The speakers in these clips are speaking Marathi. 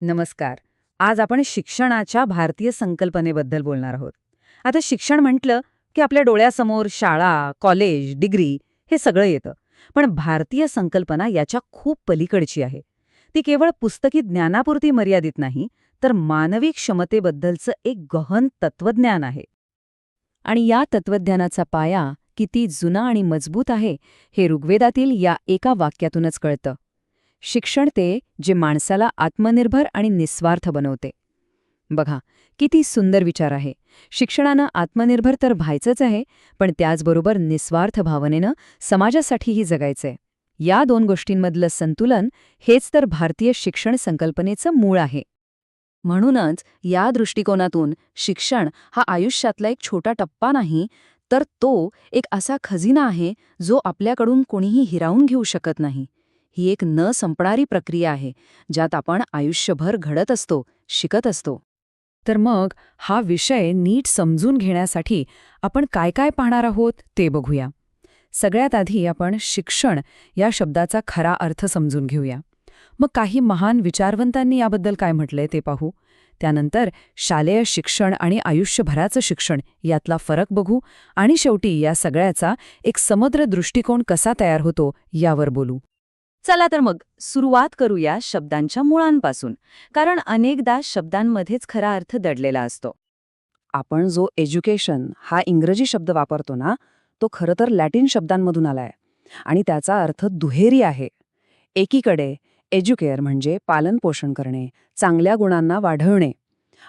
नमस्कार. आज आपण शिक्षणाच्या भारतीय संकल्पनेबद्दल बोलणार आहोत. आता शिक्षण म्हटलं की आपल्या डोळ्यासमोर शाळा कॉलेज डिग्री हे सगळं येतं. पण भारतीय संकल्पना याच्या खूप पलीकडची आहे. ती केवळ पुस्तकी ज्ञानापुरती मर्यादित नाही तर मानवी क्षमतेबद्दलचं एक गहन तत्वज्ञान आहे. आणि या तत्वज्ञानाचा पाया किती जुना आणि मजबूत आहे हे ऋग्वेदातील या एका वाक्यातूनच कळतं. शिक्षण ते जे माणसाला आत्मनिर्भर आणि निस्वार्थ बनवते. बघा किती सुंदर विचार आहे. शिक्षणानं आत्मनिर्भर तर व्हायचंच आहे पण त्याचबरोबर निस्वार्थ भावनेनं समाजासाठीही जगायचंय. या दोन गोष्टींमधलं संतुलन हेच तर भारतीय शिक्षण संकल्पनेचं मूळ आहे. म्हणूनच या दृष्टिकोनातून शिक्षण हा आयुष्यातला एक छोटा टप्पा नाही तर तो एक असा खजिना आहे जो आपल्याकडून कोणीही हिरावून घेऊ शकत नाही. ही एक न संपणारी प्रक्रिया आहे ज्यात आपण आयुष्यभर घडत असतो शिकत असतो. तर मग हा विषय नीट समजून घेण्यासाठी आपण काय काय पाहणार आहोत ते बघूया. सगळ्यात आधी आपण शिक्षण या शब्दाचा खरा अर्थ समजून घेऊया. मग काही महान विचारवंतांनी याबद्दल काय म्हटलंय ते पाहू. त्यानंतर शालेय शिक्षण आणि आयुष्यभराचं शिक्षण यातला फरक बघू आणि शेवटी या सगळ्याचा एक समग्र दृष्टिकोन कसा तयार होतो यावर बोलू. चला तर मग सुरुवात करूया शब्दांच्या मुळांपासून कारण अनेकदा शब्दांमध्येच खरा अर्थ दडलेला असतो. आपण जो एज्युकेशन हा इंग्रजी शब्द वापरतो ना तो खरं तर लॅटिन शब्दांमधून आलाय. आणि त्याचा अर्थ दुहेरी आहे. एकीकडे एज्युकेअर म्हणजे पालनपोषण करणे चांगल्या गुणांना वाढवणे.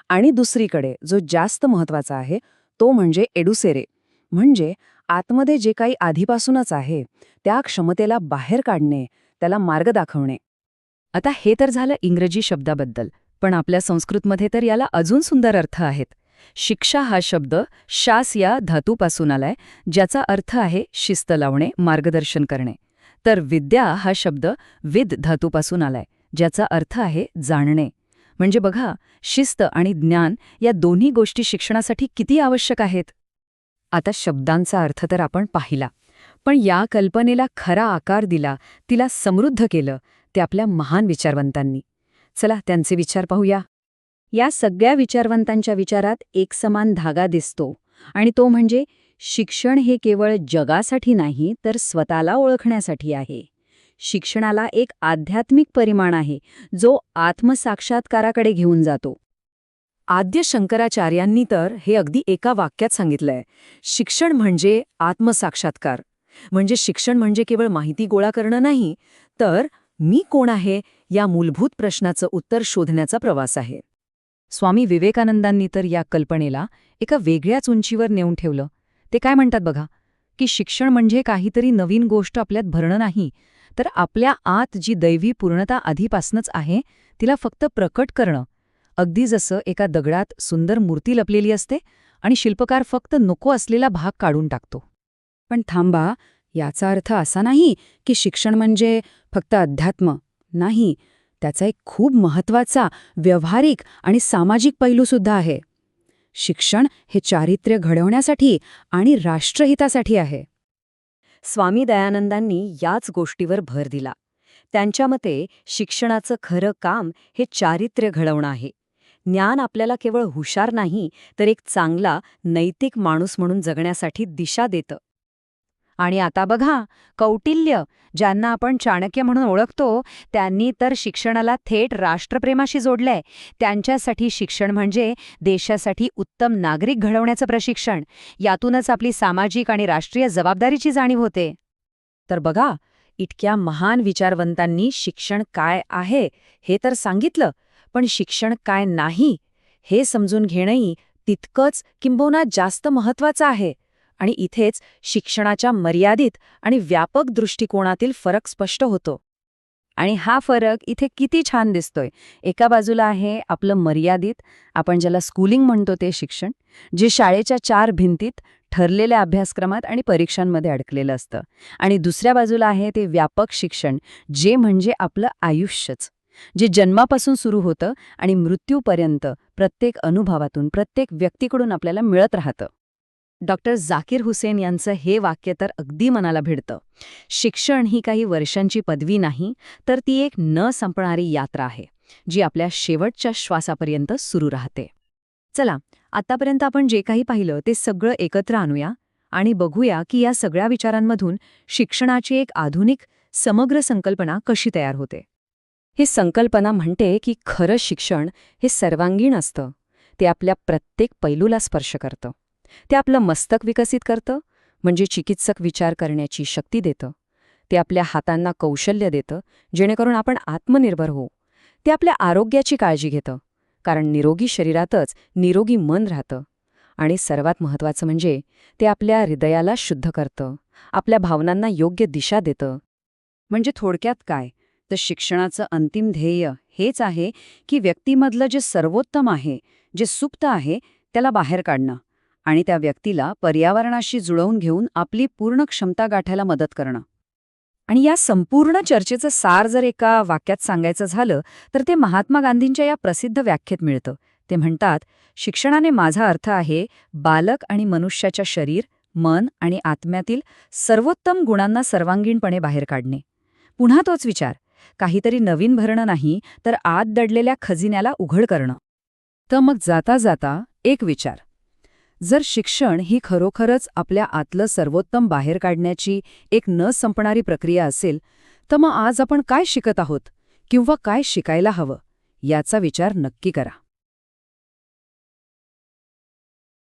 आणि दुसरीकडे जो जास्त महत्त्वाचा आहे तो म्हणजे एडुसेरे. म्हणजे आतमध्ये जे काही आधीपासूनच आहे त्या क्षमतेला बाहेर काढणे त्याला मार्ग दाखवणे. आता हे तर झालं इंग्रजी शब्दाबद्दल पण आपल्या संस्कृतमध्ये तर याला अजून सुंदर अर्थ आहेत. शिक्षा हा शब्द शास या धातूपासून आलाय ज्याचा अर्थ आहे शिस्त लावणे मार्गदर्शन करणे. तर विद्या हा शब्द विद धातूपासून आलाय ज्याचा अर्थ आहे जाणणे. म्हणजे बघा शिस्त आणि ज्ञान या दोन्ही गोष्टी शिक्षणासाठी किती आवश्यक आहेत? आता शब्दांचा अर्थ तर आपण पाहिला. पण या कल्पनेला खरा आकार दिला तिला समृद्ध केलं ते आपल्या महान विचारवंतांनी. चला त्यांचे विचार पाहूया. या सगळ्या विचारवंतांच्या विचारात एक समान धागा दिसतो आणि तो म्हणजे शिक्षण हे केवळ जगासाठी नाही तर स्वतःला ओळखण्यासाठी आहे. शिक्षणाला एक आध्यात्मिक परिमाण आहे जो आत्मसाक्षात्काराकडे घेऊन जातो. आद्य शंकराचार्यांनी तर हे अगदी एका वाक्यात सांगितलंय. शिक्षण म्हणजे आत्मसाक्षात्कार. म्हणजे शिक्षण म्हणजे केवळ माहिती गोळा करणं नाही तर मी कोण आहे या मूलभूत प्रश्नाचं उत्तर शोधण्याचा प्रवास आहे. स्वामी विवेकानंदांनी तर या कल्पनेला एका वेगळ्याच उंचीवर नेऊन ठेवलं. ते काय म्हणतात बघा? की शिक्षण म्हणजे काहीतरी नवीन गोष्ट आपल्यात भरणं नाही तर आपल्या आत जी दैवी पूर्णता आधीपासूनच आहे तिला फक्त प्रकट करणं. अगदी जसं एका दगडात सुंदर मूर्ती लपलेली असते आणि शिल्पकार फक्त नको असलेला भाग काढून टाकतो. पण थांबा याचा अर्थ असा नाही की शिक्षण म्हणजे फक्त अध्यात्म नाही त्याचा एक खूप महत्त्वाचा व्यावहारिक आणि सामाजिक पैलूसुद्धा आहे. शिक्षण हे चारित्र्य घडवण्यासाठी आणि राष्ट्रहितासाठी आहे. स्वामी दयानंदांनी याच गोष्टीवर भर दिला. त्यांच्या मते शिक्षणाचं खरं काम हे चारित्र्य घडवणं आहे. ज्ञान आपल्याला केवळ हुशार नाही तर एक चांगला नैतिक माणूस म्हणून जगण्यासाठी दिशा देतं. आणि आता बघा कौटिल्य ज्यांना आपण चाणक्य म्हणून ओळखतो त्यांनी तर शिक्षणाला थेट राष्ट्रप्रेमाशी जोडलंय. त्यांच्यासाठी शिक्षण म्हणजे देशासाठी उत्तम नागरिक घडवण्याचं प्रशिक्षण. यातूनच आपली सामाजिक आणि राष्ट्रीय जबाबदारीची जाणीव होते. तर बघा इतक्या महान विचारवंतांनी शिक्षण काय आहे हे तर सांगितलं पण शिक्षण काय नाही हे समजून घेणंही तितकंच किंबहुना जास्त महत्वाचं आहे. आणि इथेच शिक्षणाच्या मर्यादित आणि व्यापक दृष्टिकोनातील फरक स्पष्ट होतो. आणि हा फरक इथे किती छान दिसतोय. एका बाजूला आहे आपलं मर्यादित आपण ज्याला स्कूलिंग म्हणतो ते शिक्षण जे शाळेच्या चार भिंतीत ठरलेल्या अभ्यासक्रमात आणि परीक्षांमध्ये अडकलेलं असतं. आणि दुसऱ्या बाजूला आहे ते व्यापक शिक्षण जे म्हणजे आपलं आयुष्यच जे जन्मापासून सुरू होतं आणि मृत्यूपर्यंत प्रत्येक अनुभवातून प्रत्येक व्यक्तीकडून आपल्याला मिळत राहतं. डॉक्टर जाकीर हुसेन यांचं हे वाक्य तर अगदी मनाला भिडतं. शिक्षण ही काही वर्षांची पदवी नाही तर ती एक न संपणारी यात्रा आहे जी आपल्या शेवटच्या श्वासापर्यंत सुरू राहते. चला आतापर्यंत आपण जे काही पाहिलं ते सगळं एकत्र आणूया आणि बघूया की या सगळ्या विचारांमधून शिक्षणाची एक आधुनिक समग्र संकल्पना कशी तयार होते. ही संकल्पना म्हणते की खरं शिक्षण हे सर्वांगीण असतं ते आपल्या प्रत्येक पैलूला स्पर्श करतं. ते आपलं मस्तक विकसित करतं म्हणजे चिकित्सक विचार करण्याची शक्ती देतं. ते आपल्या हातांना कौशल्य देतं जेणेकरून आपण आत्मनिर्भर होऊ. ते आपल्या आरोग्याची काळजी घेतं कारण निरोगी शरीरातच निरोगी मन राहतं. आणि सर्वात महत्त्वाचं म्हणजे ते आपल्या हृदयाला शुद्ध करतं आपल्या भावनांना योग्य दिशा देतं. म्हणजे थोडक्यात काय? तर शिक्षणाचं अंतिम ध्येय हेच आहे की व्यक्तीमधलं जे सर्वोत्तम आहे जे सुप्त आहे त्याला बाहेर काढणं. आणि त्या व्यक्तीला पर्यावरणाशी जुळवून घेऊन आपली पूर्ण क्षमता गाठायला मदत करणं. आणि या संपूर्ण चर्चेचं सार जर एका वाक्यात सांगायचं झालं तर ते महात्मा गांधींच्या या प्रसिद्ध व्याख्येत मिळतं. ते म्हणतात शिक्षणाने माझा अर्थ आहे बालक आणि मनुष्याच्या शरीर मन आणि आत्म्यातील सर्वोत्तम गुणांना सर्वांगीणपणे बाहेर काढणे. पुन्हा तोच विचार काहीतरी नवीन भरणं नाही तर आत दडलेल्या खजिन्याला उघड करणं. तर मग जाता जाता एक विचार जर शिक्षण ही खरोखरच आपल्या आतलं सर्वोत्तम बाहेर काढण्याची एक न संपणारी प्रक्रिया असेल तर मग आज आपण काय शिकत आहोत किंवा काय शिकायला हवं याचा विचार नक्की करा.